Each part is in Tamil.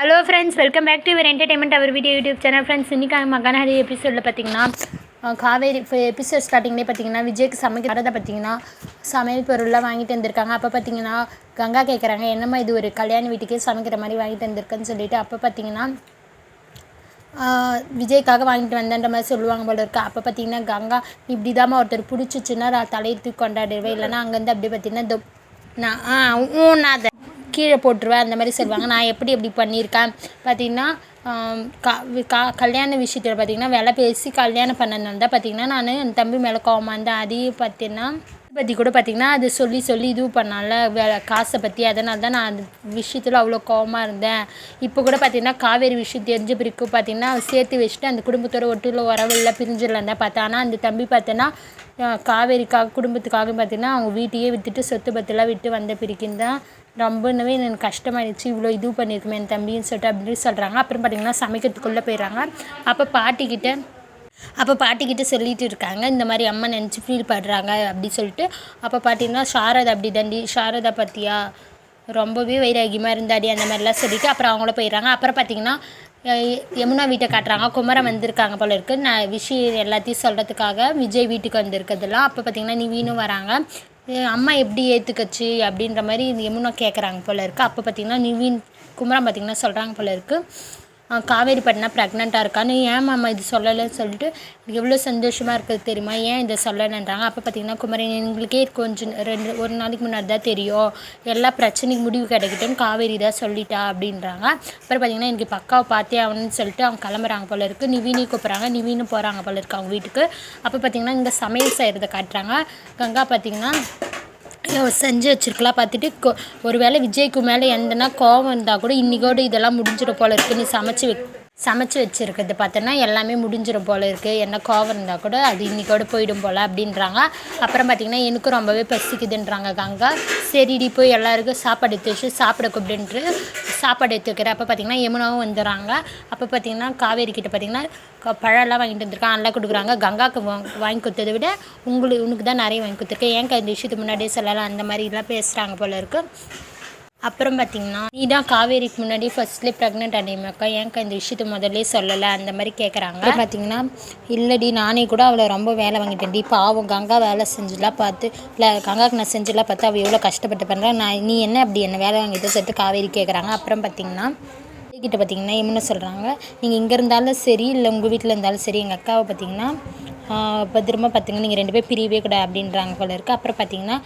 Hello friends welcome back to இவர் என்டர்டைன்மெண்ட் அவர் வீடியோ யூடியூப் சேனல் ஃப்ரெண்ட்ஸ் இன்றைக்கி மகனஹரி எபிசோடில் பார்த்தீங்கன்னா காவேரி எபிசோட் ஸ்டார்டிங்லேயே பார்த்தீங்கன்னா விஜய்க்கு சமைக்க வரதை பார்த்தீங்கன்னா சமையல் பொருள்லாம் வாங்கிட்டு வந்திருக்காங்க. அப்போ பார்த்தீங்கன்னா கங்கா கேட்குறாங்க என்னம்மா இது ஒரு கல்யாண வீட்டுக்கே சமைக்கிற மாதிரி வாங்கிட்டு வந்திருக்குன்னு சொல்லிட்டு அப்போ பார்த்தீங்கன்னா விஜய்க்காக வாங்கிட்டு வந்தேன்ற மாதிரி சொல்லுவாங்க போல இருக்கு. அப்போ பார்த்தீங்கன்னா கங்கா இப்படி தாம்மா ஒருத்தர் பிடிச்சிச்சுன்னா தலையை தூக்கி கொண்டாடுவேன் இல்லைன்னா அங்கேருந்து அப்படியே பார்த்தீங்கன்னா நான் ஆ நான் அதை கீழே போட்டுருவேன் அந்த மாதிரி சொல்லுவாங்க. நான் எப்படி எப்படி பண்ணியிருக்கேன்? பார்த்திங்கன்னா கா கா கல்யாண விஷயத்தில் பார்த்தீங்கன்னா வில பேசி கல்யாணம் பண்ணதுனால தான் பார்த்தீங்கன்னா நான் என் தம்பி மேலே கோவமாக இருந்தேன். அதையும் பார்த்தீங்கன்னா பற்றி கூட பார்த்தீங்கன்னா அது சொல்லி சொல்லி இது பண்ணால வேலை காசை பற்றி அதனால தான் நான் அந்த விஷயத்தில் அவ்வளோ கோவமாக இருந்தேன். இப்போ கூட பார்த்திங்கன்னா காவேரி விஷயம் தெரிஞ்ச பிறகு பார்த்திங்கன்னா சேர்த்து வச்சுட்டு அந்த குடும்பத்தோட ஒட்டுள்ள உறவில்ல பிரிஞ்சிடலாம் தான் பார்த்தேன். ஆனால் அந்த தம்பி பார்த்தேன்னா காவேரிக்காக குடும்பத்துக்காக பார்த்தீங்கன்னா அவங்க வீட்டையே விற்றுட்டு சொத்து பத்தெல்லாம் விட்டு வந்த பிறகு தான் ரொம்பவே எனக்கு கஷ்டமாயிடுச்சு. இவ்வளோ இது பண்ணியிருக்குமே என் தம்பின்னு சொல்லிட்டு அப்படின்னு சொல்கிறாங்க அப்புறம் பார்த்திங்கன்னா சமைக்கிறதுக்குள்ளே போயிடுறாங்க. அப்போ பாட்டிக்கிட்ட அப்போ பாட்டிக்கிட்ட சொல்லிட்டு இருக்காங்க. இந்த மாதிரி அம்மா நினச்சி ஃபீல் பண்ணுறாங்க அப்படி சொல்லிட்டு. அப்போ பாட்டின்னா சாரதா அப்படி தாண்டி சாரதா பார்த்தியா ரொம்பவே வைராகியமாக இருந்தாடி அந்த மாதிரிலாம் சொல்லிட்டு அப்புறம் அவங்கள போயிடுறாங்க. அப்புறம் பார்த்தீங்கன்னா யமுனா வீட்டை காட்டுறாங்க. குமரன் வந்திருக்காங்க போல இருக்கு. நான் விஷயம் எல்லாத்தையும் சொல்கிறதுக்காக விஜய் வீட்டுக்கு வந்திருக்கிறதுலாம் அப்போ பார்த்தீங்கன்னா வீணும் வராங்க. அம்மா எப்படி ஏற்றுக்கச்சு அப்படின்ற மாதிரி இந்த யமுனா கேட்குறாங்க போல இருக்குது அப்போ பார்த்தீங்கன்னா நிவீன் குமரன் பார்த்தீங்கன்னா சொல்கிறாங்க போல இருக்குது காவேரி பட்டினா ப்ரெக்னெண்ட்டாக இருக்கான்னு. ஏன் மாமா இது சொல்லலைன்னு சொல்லிட்டு எவ்வளோ சந்தோஷமாக இருக்குது தெரியுமா? ஏன் இதை சொல்லலைன்றாங்க. அப்போ பார்த்தீங்கன்னா குமரன் எங்களுக்கே கொஞ்சம் ரெண்டு ஒரு நாளைக்கு முன்னாடி தான் தெரியும். எல்லா பிரச்சனைக்கு முடிவு கிடைக்கட்டும்னு காவேரி தான் சொல்லிட்டா அப்படின்றாங்க. அப்புறம் பார்த்தீங்கன்னா எனக்கு பக்காவை பார்த்தே ஆகணும்னு சொல்லிட்டு அவங்க கிளம்புறாங்க போல இருக்குது நிவீனி கூப்பிட்றாங்க. நிவீனும் போகிறாங்க போல இருக்கு அவங்க வீட்டுக்கு. அப்போ பார்த்தீங்கன்னா இங்கே சமையல் செய்கிறத காட்டுறாங்க. கங்கா பார்த்தீங்கன்னா செஞ்சு வச்சுருக்கலாம். பார்த்துட்டு கொ ஒருவேளை விஜய்க்கு மேலே எந்தனா கோவம் இருந்தால் கூட இன்னைக்கோடு இதெல்லாம் முடிஞ்சிட போல இருக்குது நீ சமைச்சு வை சமைச்சு வச்சுருக்கிறது பார்த்தோன்னா எல்லாமே முடிஞ்சிடும் போல இருக்குது என்ன கோவம் இருந்தால் கூட அது இன்றைக்கோட போயிடும் போல் அப்படின்றாங்க. அப்புறம் பார்த்திங்கன்னா எனக்கும் ரொம்பவே பசிக்குதுன்றாங்க கங்கா. சரிடி போய் எல்லாருக்கும் சாப்பாடு எடுத்து வச்சு சாப்பிட கூப்பிடுன்ட்டு சாப்பாடு எடுத்து அப்போ பார்த்திங்கன்னா யமுனாவும் வந்துடுறாங்க. அப்போ பார்த்திங்கன்னா காவேரி கிட்ட பார்த்திங்கன்னா பழம்லாம் வாங்கிட்டு வந்திருக்கான் நல்லா கொடுக்குறாங்க. கங்காவுக்கு வாங்கி கொடுத்ததை விட உங்களுக்கு உனக்கு தான் நிறைய வாங்கி கொடுத்துருக்கேன். ஏன் இந்த விஷயத்துக்கு முன்னாடியே சொல்லலாம்? அந்த மாதிரிலாம் பேசுகிறாங்க போல இருக்குது அப்புறம் பார்த்தீங்கன்னா நீ தான் காவேரிக்கு முன்னாடி ஃபர்ஸ்ட்லேயே ப்ரெக்னென்ட் ஆனியமாக்கா ஏன்க்கா இந்த விஷயத்த முதல்ல சொல்லலை? அந்த மாதிரி கேட்குறாங்க பார்த்தீங்கன்னா இல்லைடி நானே கூட அவளை ரொம்ப வேலை வாங்கிட்டேன் டி பாவம் கங்கா வேலை செஞ்சுலாம் பார்த்து இல்லை கங்காவுக்கு நான் செஞ்சுலாம் பார்த்து அவள் எவ்வளோ கஷ்டப்பட்டு பண்ணுறேன் நான் நீ என்ன அப்படி என்ன வேலை வாங்கிட்டு சொல்லிட்டு காவேரி கேட்குறாங்க அப்புறம் பார்த்தீங்கன்னா கிட்ட பார்த்தீங்கன்னா என்ன சொல்கிறாங்க நீங்கள் இங்கே இருந்தாலும் சரி இல்லை உங்கள் வீட்டில் இருந்தாலும் சரி எங்கள் அக்காவை பார்த்தீங்கன்னா ஆஹ் பத்திரமா பார்த்தீங்கன்னா நீங்கள் ரெண்டு பேரும் பிரியவே கூடாது அப்படின்றாங்க போல இருக்குது அப்புறம் பார்த்தீங்கன்னா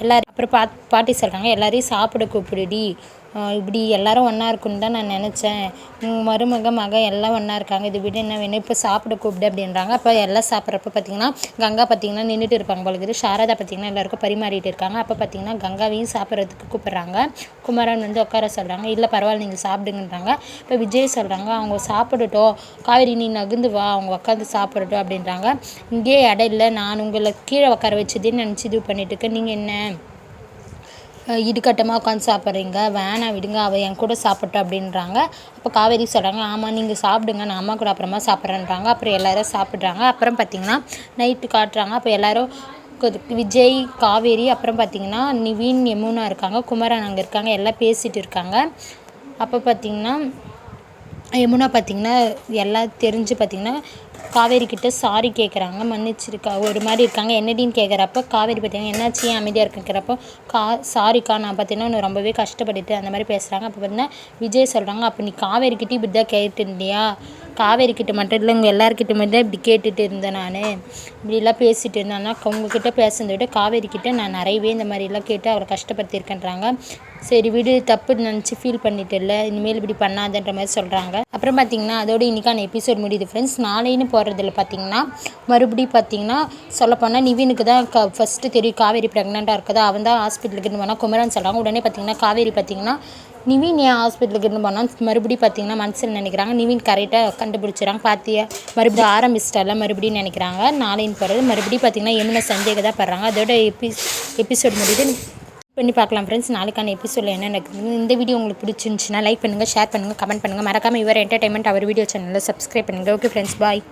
எல்லாரும் அப்புறம் பாட் பாட்டி சொல்கிறாங்க எல்லாரையும் சாப்பிட கூப்பிடுடி. இப்படி எல்லாரும் ஒன்றா இருக்குன்னு தான் நான் நினச்சேன். மருமக மக எல்லாம் ஒன்றா இருக்காங்க. இது விட என்ன வேணும்? இப்போ சாப்பிட கூப்பிடு அப்படின்றாங்க. அப்போ எல்லாம் சாப்பிட்றப்ப பார்த்தீங்கன்னா கங்கா பார்த்தீங்கன்னா நின்றுட்டு இருப்பாங்க போல இருக்குது. சாரதா பார்த்தீங்கன்னா எல்லாருக்கும் பரிமாறிட்டு இருக்காங்க. அப்போ பார்த்தீங்கன்னா கங்காவையும் சாப்பிட்றதுக்கு கூப்பிட்றாங்க. குமரன் வந்து உட்கார சொல்கிறாங்க இல்லை பரவாயில்ல நீங்கள் சாப்பிடுங்கன்றாங்க. இப்போ விஜய் சொல்கிறாங்க அவங்க சாப்பிடட்டும். காவேரி நீ நகுந்து வா. அவங்க உட்காந்து சாப்பிடட்டும் அப்படின்றாங்க. இங்கேயே இடம் இல்லை. நான் உங்களை கீழே உட்கார வச்சதுன்னு நினச்சி இது பண்ணிட்டு இருக்கேன். நீங்கள் என்ன? இடுக்கட்டமாக உட்காந்து சாப்பிட்றீங்க. வேணாம் விடுங்க அவள் என் கூட சாப்பிட்டோம் அப்படின்றாங்க. அப்போ காவேரி சொல்கிறாங்க ஆமாம் நீங்கள் சாப்பிடுங்க நான் அம்மா கூட அப்புறமா சாப்பிட்றேன்றாங்க. அப்புறம் எல்லோரும் சாப்பிட்றாங்க. அப்புறம் பார்த்தீங்கன்னா நைட்டு காட்டுறாங்க. அப்போ எல்லோரும் விஜய் காவேரி அப்புறம் பார்த்தீங்கன்னா நிவீன் யமுனா இருக்காங்க குமரன் அங்கே இருக்காங்க எல்லாம் பேசிகிட்டு இருக்காங்க. அப்போ பார்த்தீங்கன்னா யமுனா பார்த்திங்கன்னா எல்லாம் தெரிஞ்சு பார்த்தீங்கன்னா காவேரி கிட்ட சாரி கேட்குறாங்க மன்னிச்சிருக்கா ஒரு மாதிரி இருக்காங்க. என்னடின்னு கேட்குறப்ப காவேரி பார்த்தீங்கன்னா என்னாச்சு ஏன் அமைதியாக இருக்குங்கிறப்போ கா சாரிக்கா நான் பார்த்தீங்கன்னா ஒன்று ரொம்பவே கஷ்டப்பட்டுட்டு அந்த மாதிரி பேசுகிறாங்க அப்போ பார்த்தீங்கன்னா விஜய் சொல்கிறாங்க அப்போ நீ காவேரிக்கிட்டே இப்படி தான் கேட்டுருந்தியா காவேரி கிட்ட மட்டும் இல்லை உங்கள் எல்லாருக்கிட்ட மட்டும் தான் இப்படி கேட்டுட்டு இருந்தேன் நான். இப்படிலாம் பேசிட்டு இருந்தேன்னா உங்ககிட்ட பேசுனதை விட காவேரி கிட்ட நான் நிறையவே இந்த மாதிரிலாம் கேட்டு அவரை கஷ்டப்படுத்தியிருக்கேன்றாங்க. சரி விடு தப்பு நினச்சி ஃபீல் பண்ணிட்டு இல்லை இனிமேல் இப்படி பண்ணாதன்ற மாதிரி சொல்கிறாங்க அப்புறம் பார்த்தீங்கன்னா அதோட இன்னைக்கான எபிசோட் முடியுது ஃப்ரெண்ட்ஸ் நாளைன்னு போகிறதில் பார்த்தீங்கன்னா மறுபடியும் பார்த்தீங்கன்னா சொல்லப்போனால் நிவினுக்கு தான் க ஃபஸ்ட்டு தெரியும் காவேரி ப்ரெக்னெண்ட்டாக இருக்கதா அவன் தான் ஹாஸ்பிட்டலுக்கு இருந்து போனால் குமரன் சொல்கிறாங்க உடனே பார்த்தீங்கன்னா காவேரி பார்த்தீங்கன்னா நிவின் ஏன் ஹாஸ்பிட்டலுக்கு இருந்து போனால் மறுபடியும் பார்த்தீங்கன்னா மனசில் நினைக்கிறாங்க. நிவின் கரெக்டாக கண்டுபிடிச்சிடறாங்க. பார்த்தியா மறுபடியும் ஆரம்பிச்சிட்டால மறுபடியும் நினைக்கிறாங்க. நாளையின் போகிறது மறுபடியும் பார்த்தீங்கன்னா என்ன சந்தேகம் தான் படுறாங்க. அதோட எபி எபிசோட் முடியுது. பண்ணி பார்க்கலாம் ஃப்ரெண்ட்ஸ் நாளைக்கான எபிசோடில் என்ன நடக்குது இந்த வீடியோ உங்களுக்கு பிடிச்சிருந்துச்சுன்னா லைக் பண்ணுங்கள் ஷேர் பண்ணுங்கள் கமெண்ட் பண்ணுங்கள் மறக்காமல் இவர் என்டர்டைன்மெண்ட் அவர் வீடியோ சேனலில் சப்ஸ்கிரைப் பண்ணுங்கள் ஓகே ஃப்ரெண்ட்ஸ் பாய்